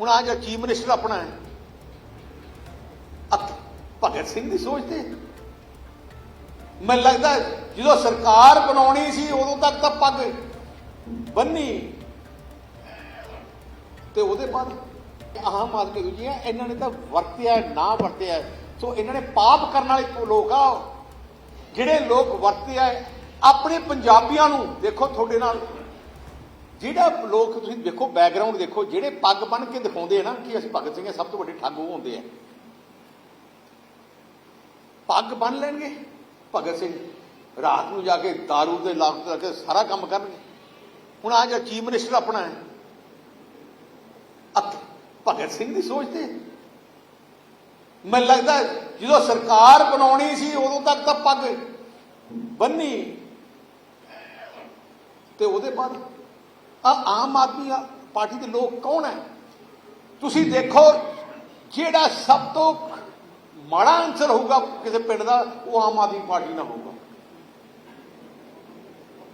ਹੁਣ ਆ ਜਿਹੜਾ ਚੀਫ ਮਿਨਿਸਟਰ ਆਪਣਾ ਹੈ ਭਗਤ ਸਿੰਘ ਦੀ ਸੋਚ ਤੇ ਮੈਨੂੰ ਲੱਗਦਾ ਜਦੋਂ ਸਰਕਾਰ ਬਣਾਉਣੀ ਸੀ, ਉਦੋਂ ਤੱਕ ਤਾਂ ਪੱਗ ਬੰਨੀ। ਤੇ ਉਹਦੇ ਬਾਅਦ ਆਮ ਆਦਮੀ ਦੂਜੀਆਂ ਇਹਨਾਂ ਨੇ ਤਾਂ ਵਰਤਿਆ, ਨਾ ਵਰਤਿਆ ਸੋ ਇਹਨਾਂ ਨੇ ਪਾਪ ਕਰਨ ਵਾਲੇ ਲੋਕ ਆ। ਜਿਹੜੇ ਲੋਕ ਵਰਤਿਆ ਆਪਣੇ ਪੰਜਾਬੀਆਂ ਨੂੰ ਦੇਖੋ ਤੁਹਾਡੇ ਨਾਲ ਜਿਹੜਾ ਲੋਕ ਤੁਸੀਂ ਦੇਖੋ ਬੈਕਗ੍ਰਾਉਂਡ ਦੇਖੋ, ਜਿਹੜੇ ਪੱਗ ਬੰਨ ਕੇ ਦਿਖਾਉਂਦੇ ਆ ਨਾ, ਕਿ ਅਸੀਂ ਭਗਤ ਸਿੰਘ ਦੇ ਸਭ ਤੋਂ ਵੱਡੇ ਠੱਗ ਉਹ ਹੁੰਦੇ ਆ। ਪੱਗ ਬੰਨ ਲੈਣਗੇ, ਭਗਤ ਸਿੰਘ ਰਾਤ ਨੂੰ ਜਾ ਕੇ दारू ਦੇ ਲਾਗਤ ਲਾ ਕੇ ਸਾਰਾ ਕੰਮ ਕਰਨਗੇ। ਹੁਣ ਆ ਜਿਹੜਾ ਚੀਫ ਮਿਨਿਸਟਰ ਆਪਣਾ ਹੈ ਅਕ- ਭਗਤ ਸਿੰਘ ਦੀ ਸੋਚ ਤੇ ਮੈਨੂੰ ਲੱਗਦਾ ਜਦੋਂ ਸਰਕਾਰ ਬਣਾਉਣੀ ਸੀ, ਉਦੋਂ ਤੱਕ ਤਾਂ ਪੱਗ ਬੰਨੀ। ਤੇ ਉਹਦੇ ਬਾਅਦ ਆ ਆਮ ਆਦਮੀ ਪਾਰਟੀ ਦੇ ਲੋਕ ਕੌਣ ਹੈ? ਤੁਸੀਂ ਦੇਖੋ, ਜਿਹੜਾ ਸਭ ਤੋਂ ਮਾੜਾ ਆਨਸਰ ਹੋਊਗਾ ਕਿਸੇ ਪਿੰਡ ਦਾ, ਉਹ ਆਮ ਆਦਮੀ ਪਾਰਟੀ ਨਾਲ ਹੋਊਗਾ।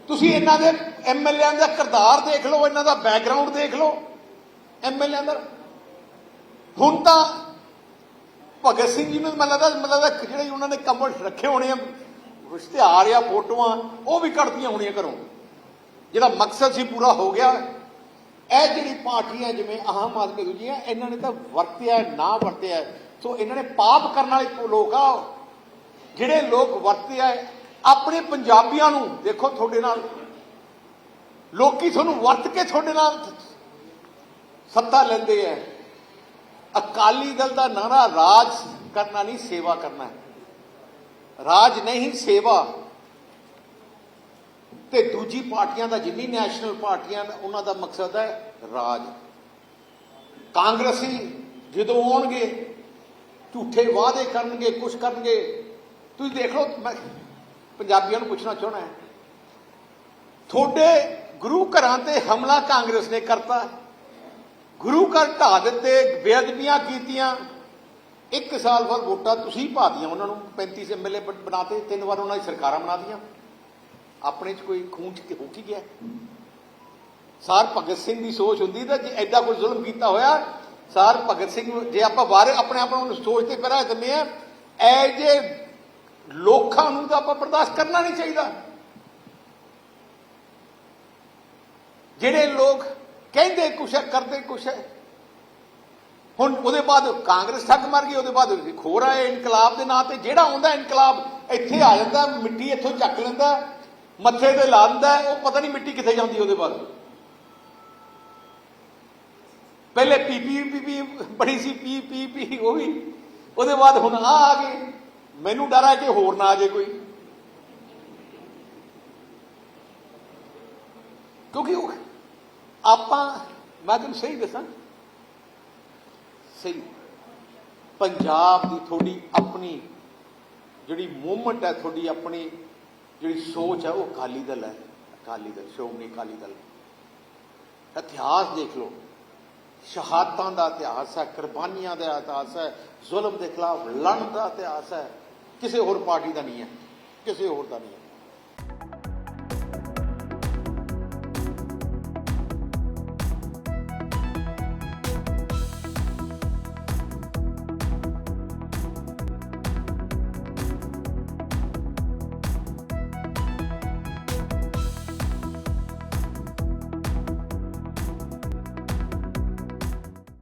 ਤੁਸੀਂ ਇਹਨਾਂ ਦੇ ਐਮਐਲਏਆਂ ਦਾ ਕਿਰਦਾਰ ਦੇਖ ਲਓ, ਇਹਨਾਂ ਦਾ ਬੈਕਗ੍ਰਾਉਂਡ ਦੇਖ ਲਓ। ਐਮਐਲਏਆਂ ਦਾ ਹੁਣ ਤਾਂ ਭਗਤ ਸਿੰਘ ਜੀ ਨੂੰ ਮੈਨੂੰ ਲੱਗਦਾ ਮੈਨੂੰ ਲੱਗਦਾ ਜਿਹੜੇ ਉਹਨਾਂ ਨੇ ਕਮਲ ਰੱਖੇ ਹੋਣੇ ਆ ਇਸ਼ਤਿਹਾਰ ਆ, ਫੋਟੋਆਂ, ਉਹ ਵੀ ਕੱਢਦੀਆਂ ਹੋਣੀਆਂ ਘਰੋਂ। ਜਿਹੜਾ ਮਕਸਦ ਸੀ ਪੂਰਾ ਹੋ ਗਿਆ ਇਹ ਜਿਹੜੀ ਪਾਰਟੀਆਂ ਜਿਵੇਂ ਆਮ ਆਦਮੀ ਦੂਜੀਆਂ ਇਹਨਾਂ ਨੇ ਤਾਂ ਵਰਤਿਆ, ਨਾ ਵਰਤਿਆ। ਸੋ ਇਹਨਾਂ ਨੇ ਪਾਪ ਕਰਨ ਵਾਲੇ ਲੋਕ ਆ ਜਿਹੜੇ ਲੋਕ ਵਰਤਿਆ ਆਪਣੇ ਪੰਜਾਬੀਆਂ ਨੂੰ, ਦੇਖੋ ਤੁਹਾਡੇ ਨਾਲ। ਲੋਕੀ ਤੁਹਾਨੂੰ ਵਰਤ ਕੇ ਤੁਹਾਡੇ ਨਾਲ ਸੱਤਾ ਲੈਂਦੇ ਆ। ਅਕਾਲੀ ਦਲ ਦਾ ਨਾਰਾ ਰਾਜ ਕਰਨਾ ਨਹੀਂ, ਸੇਵਾ ਕਰਨਾ। ਹੈ ਰਾਜ ਨਹੀਂ, ਸੇਵਾ। ਤੇ ਦੂਜੀ ਪਾਰਟੀਆਂ ਦਾ ਜਿੰਨੀ ਨੈਸ਼ਨਲ ਪਾਰਟੀਆਂ ਉਹਨਾਂ ਦਾ ਮਕਸਦ ਹੈ ਰਾਜ। ਕਾਂਗਰਸੀ ਜਦੋਂ ਆਉਣਗੇ, ਝੂਠੇ ਵਾਅਦੇ ਕਰਨਗੇ ਕੁਝ ਕਰਨਗੇ, ਤੁਸੀਂ ਦੇਖ ਲਓ, ਮੈਂ ਪੰਜਾਬੀਆਂ ਨੂੰ ਪੁੱਛਣਾ ਚਾਹਣਾ ਹੈ। ਤੁਹਾਡੇ ਗੁਰੂ ਘਰਾਂ ਤੇ ਹਮਲਾ ਕਾਂਗਰਸ ਨੇ ਕਰਤਾ। ਗੁਰੂ ਘਰ ਢਾ ਦਿੱਤੇ, ਬੇਅਦਬੀਆਂ ਕੀਤੀਆਂ। ਇੱਕ ਸਾਲ ਬਾਅਦ ਵੋਟਾਂ ਤੁਸੀਂ ਪਾ ਦੀਆਂ ਉਹਨਾਂ ਨੂੰ 35 ਐਮਐਲਏ ਬਣਾਤੇ ਤਿੰਨ ਵਾਰ ਉਹਨਾਂ ਦੀ ਸਰਕਾਰਾਂ ਬਣਾ ਦੀਆਂ ਆਪਣੇ ਚ ਕੋਈ ਖੂਨ ਚ ਹੋ ਕੀ ਗਿਆ? ਸਾਰ ਭਗਤ ਸਿੰਘ ਦੀ ਸੋਚ ਹੁੰਦੀ ਤਾਂ ਜੇ ਐਡਾ ਕੋਈ ਜ਼ੁਲਮ ਕੀਤਾ ਹੋਇਆ, ਸਾਰ ਭਗਤ ਸਿੰਘ ਜੇ ਆਪਾਂ ਬਾਰੇ ਆਪਣੇ ਆਪ ਨੂੰ ਸੋਚ ਤੇ ਪਹਿਰਾ ਦਿੰਦੇ ਆ ਐ ਜੇ ਲੋਕਾਂ ਨੂੰ ਤਾਂ ਆਪਾਂ ਬਰਦਾਸ਼ਤ ਕਰਨਾ ਨਹੀਂ ਚਾਹੀਦਾ। ਜਿਹੜੇ ਲੋਕ ਕਹਿੰਦੇ ਕੁਛ ਹੈ, ਕਰਦੇ ਕੁਛ ਹੈ, ਹੁਣ ਉਹਦੇ ਬਾਅਦ ਕਾਂਗਰਸ ਠੱਗ ਮਰ ਗਈ, ਉਹਦੇ ਬਾਅਦ ਖੋਰ ਆਏ ਇਨਕਲਾਬ ਦੇ ਨਾਂ ਤੇ, ਜਿਹੜਾ ਆਉਂਦਾ ਇਨਕਲਾਬ ਇੱਥੇ ਆ ਜਾਂਦਾ, ਮਿੱਟੀ ਇੱਥੋਂ ਚੱਕ ਲੈਂਦਾ ਮੱਥੇ ਤੇ ਲਾ ਦਿੰਦਾ ਉਹ ਪਤਾ ਨਹੀਂ ਮਿੱਟੀ ਕਿੱਥੇ ਜਾਂਦੀ ਉਹਦੇ ਬਾਅਦ। ਪਹਿਲੇ ਪੀਪੀ ਪੀਪੀ ਬੜੀ ਸੀ, ਪੀ ਪੀ ਪੀ ਉਹ ਵੀ। ਉਹਦੇ ਬਾਅਦ ਹੁਣ ਆ ਆ ਗਏ ਮੈਨੂੰ ਡਰ ਹੈ ਕਿ ਹੋਰ ਨਾ ਆ ਜੇ ਕੋਈ। ਕਿਉਂਕਿ ਉਹ ਆਪਾਂ, ਮੈਂ ਤੁਹਾਨੂੰ ਸਹੀ ਦੱਸਾਂ। ਸਹੀ। ਪੰਜਾਬ ਦੀ ਤੁਹਾਡੀ ਆਪਣੀ ਜਿਹੜੀ ਮੂਵਮੈਂਟ ਹੈ, ਤੁਹਾਡੀ ਆਪਣੀ ਜਿਹੜੀ ਸੋਚ ਹੈ ਉਹ ਅਕਾਲੀ ਦਲ ਹੈ, ਅਕਾਲੀ ਦਲ, ਸ਼੍ਰੋਮਣੀ ਅਕਾਲੀ ਦਲ। ਇਤਿਹਾਸ ਦੇਖ ਲਓ। ਸ਼ਹਾਦਤਾਂ ਦਾ ਇਤਿਹਾਸ ਹੈ, ਕੁਰਬਾਨੀਆਂ ਦਾ ਇਤਿਹਾਸ ਹੈ, ਜ਼ੁਲਮ ਦੇ ਖਿਲਾਫ ਲੜਨ ਦਾ ਇਤਿਹਾਸ ਹੈ। ਕਿਸੇ ਹੋਰ ਪਾਰਟੀ ਦਾ ਨਹੀਂ ਹੈ, ਕਿਸੇ ਹੋਰ ਦਾ ਨਹੀਂ ਹੈ।